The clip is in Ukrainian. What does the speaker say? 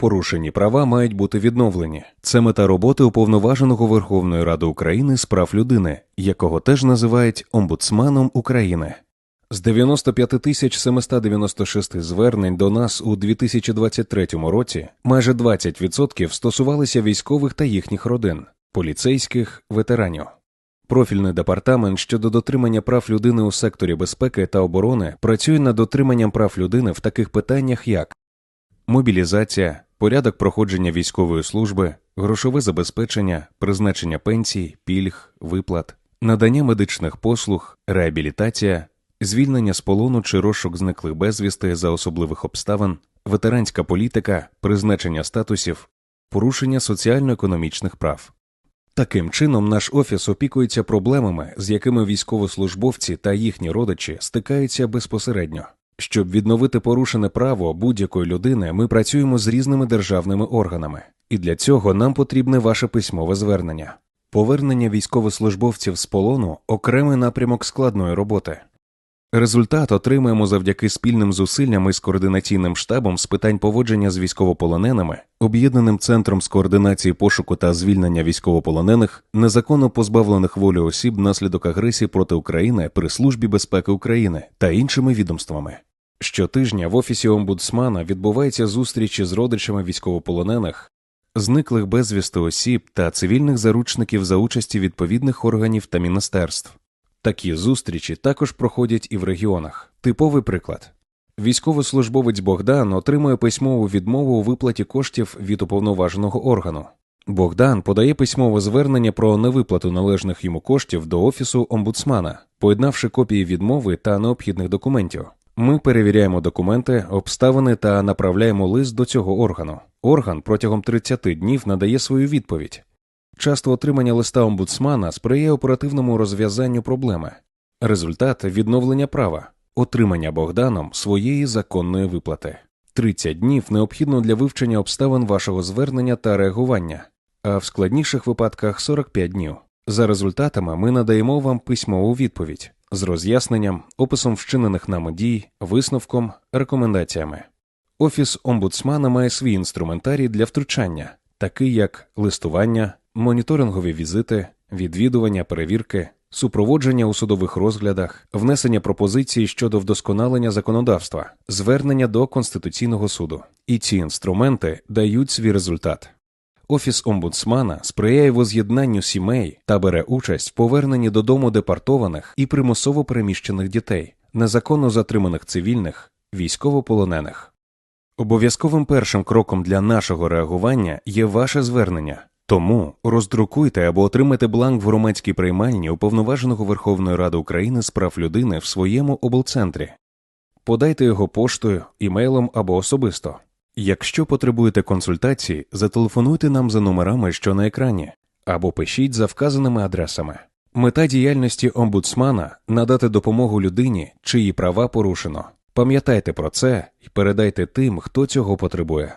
Порушені права мають бути відновлені. Це мета роботи уповноваженого Верховної Ради України з прав людини, якого теж називають омбудсманом України. З 95 тисяч 796 звернень до нас у 2023 році майже 20% стосувалися військових та їхніх родин, поліцейських, ветеранів. Профільний департамент щодо дотримання прав людини у секторі безпеки та оборони працює над дотриманням прав людини в таких питаннях, як мобілізація, порядок проходження військової служби, грошове забезпечення, призначення пенсій, пільг, виплат, надання медичних послуг, реабілітація, звільнення з полону чи розшук зниклих безвісти за особливих обставин, ветеранська політика, призначення статусів, порушення соціально-економічних прав. Таким чином, наш офіс опікується проблемами, з якими військовослужбовці та їхні родичі стикаються безпосередньо. Щоб відновити порушене право будь-якої людини, ми працюємо з різними державними органами, і для цього нам потрібне ваше письмове звернення. Повернення військовослужбовців з полону окремий напрямок складної роботи. Результат отримаємо завдяки спільним зусиллям із координаційним штабом з питань поводження з військовополоненими, об'єднаним центром з координації пошуку та звільнення військовополонених, незаконно позбавлених волі осіб внаслідок агресії проти України при службі безпеки України та іншими відомствами. Щотижня в офісі омбудсмана відбуваються зустрічі з родичами військовополонених, зниклих безвісти осіб та цивільних заручників за участі відповідних органів та міністерств. Такі зустрічі також проходять і в регіонах. Типовий приклад. Військовослужбовець Богдан отримує письмову відмову у виплаті коштів від уповноваженого органу. Богдан подає письмове звернення про невиплату належних йому коштів до офісу омбудсмана, поєднавши копії відмови та необхідних документів. Ми перевіряємо документи, обставини та направляємо лист до цього органу. Орган протягом 30 днів надає свою відповідь. Часто отримання листа омбудсмана сприяє оперативному розв'язанню проблеми. Результат відновлення права, отримання Богданом своєї законної виплати. 30 днів необхідно для вивчення обставин вашого звернення та реагування, а в складніших випадках 45 днів. За результатами ми надаємо вам письмову відповідь з роз'ясненням, описом вчинених нами дій, висновком, рекомендаціями. Офіс омбудсмана має свій інструментарій для втручання, такий як листування, моніторингові візити, відвідування, перевірки, супроводження у судових розглядах, внесення пропозицій щодо вдосконалення законодавства, звернення до Конституційного суду. І ці інструменти дають свій результат. Офіс омбудсмана сприяє воз'єднанню сімей та бере участь в поверненні додому депортованих і примусово переміщених дітей, незаконно затриманих цивільних, військовополонених. Обов'язковим першим кроком для нашого реагування є ваше звернення. Тому роздрукуйте або отримайте бланк в громадській приймальні уповноваженого Верховної Ради України з прав людини в своєму облцентрі. Подайте його поштою, імейлом або особисто. Якщо потребуєте консультації, зателефонуйте нам за номерами, що на екрані, або пишіть за вказаними адресами. Мета діяльності омбудсмана надати допомогу людині, чиї права порушено. Пам'ятайте про це і передайте тим, хто цього потребує.